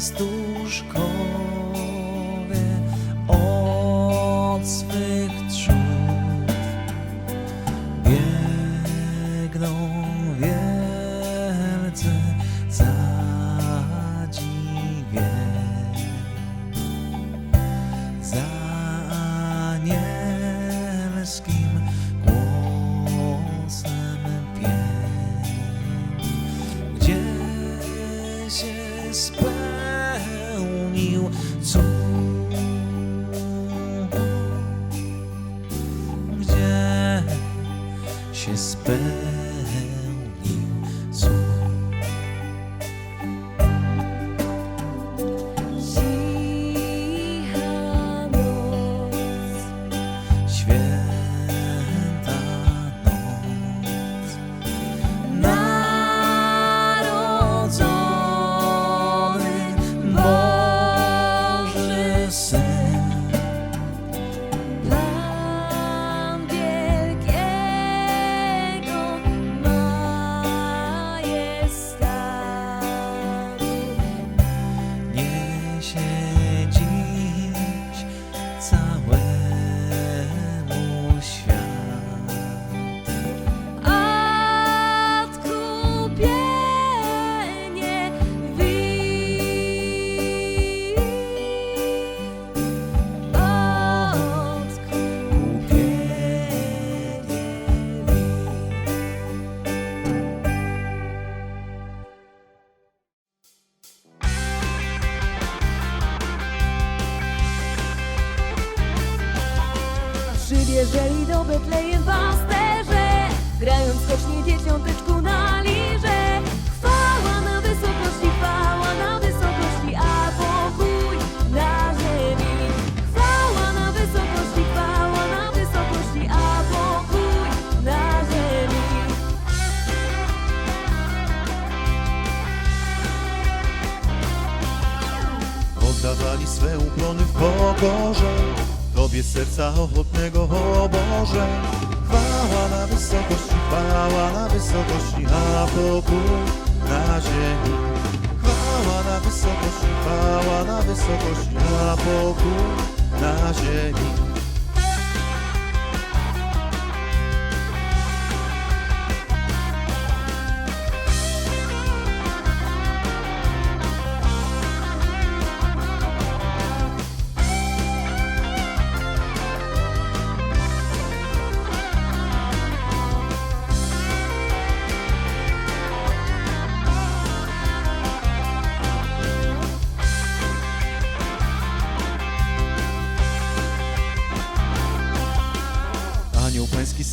wzdłuż. Cud, gdzie się spełnił Przywieżeli do Betlejem pasterze, grając skocznie dzieciąteczku na lirze. Chwała na wysokości, chwała na wysokości, a pokój na ziemi. Chwała na wysokości, chwała na wysokości, a pokój na ziemi. Oddawali swe ukłony w pokorze Tobie serca ochotnego, o Boże. Chwała na wysokości, chwała na wysokości A pokój na ziemi. Chwała na wysokości, chwała na wysokości A pokój na ziemi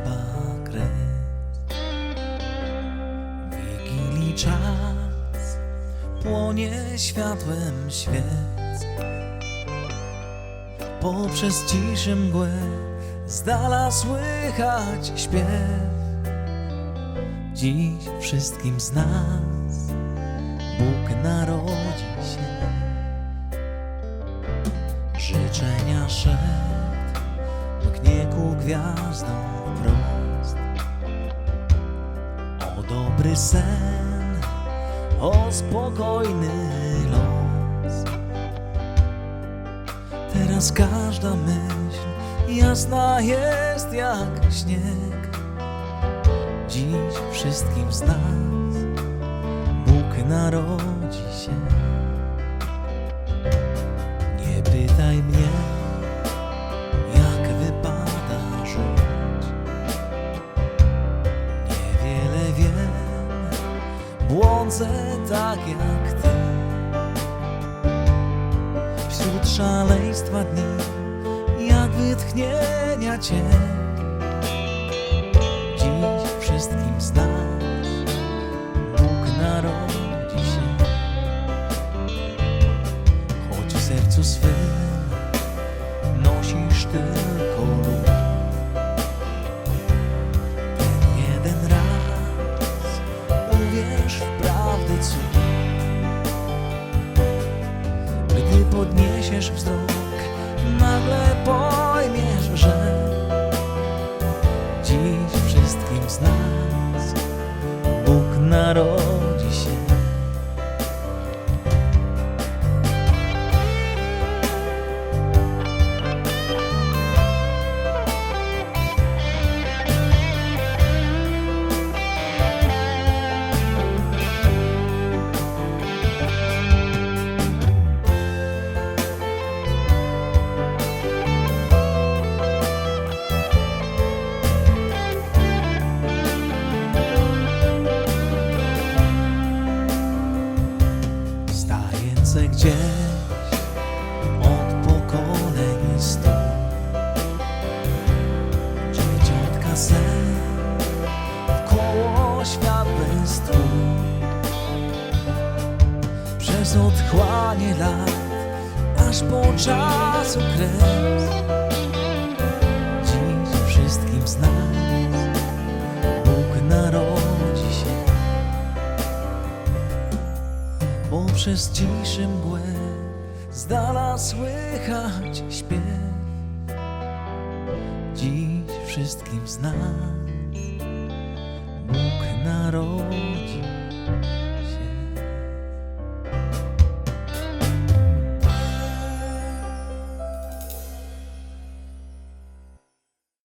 Nieba kres. Wigilii czas płonie światłem świec. Poprzez ciszy mgłę z dala słychać śpiew. Dziś wszystkim z nas Bóg narodzi się życzenia szept mknie ku gwiazdom dobry sen, o spokojny los. Teraz każda myśl jasna jest jak śnieg. Dziś wszystkim z nas Bóg narodzi się. Tak jak ty. Wśród szaleństwa dni, jak wytchnienia cię. Dziś wszystkim z nas Bóg narodzi się. Choć w sercu swym podniesiesz wzrok, nagle pojmiesz, że dziś wszystkim z nas Bóg narodzi otchłanie lat Aż po czasu kres Dziś wszystkim z nas Bóg narodzi się bo przez ciszy mgłę z dala słychać śpiew. Dziś wszystkim z nas Bóg narodzi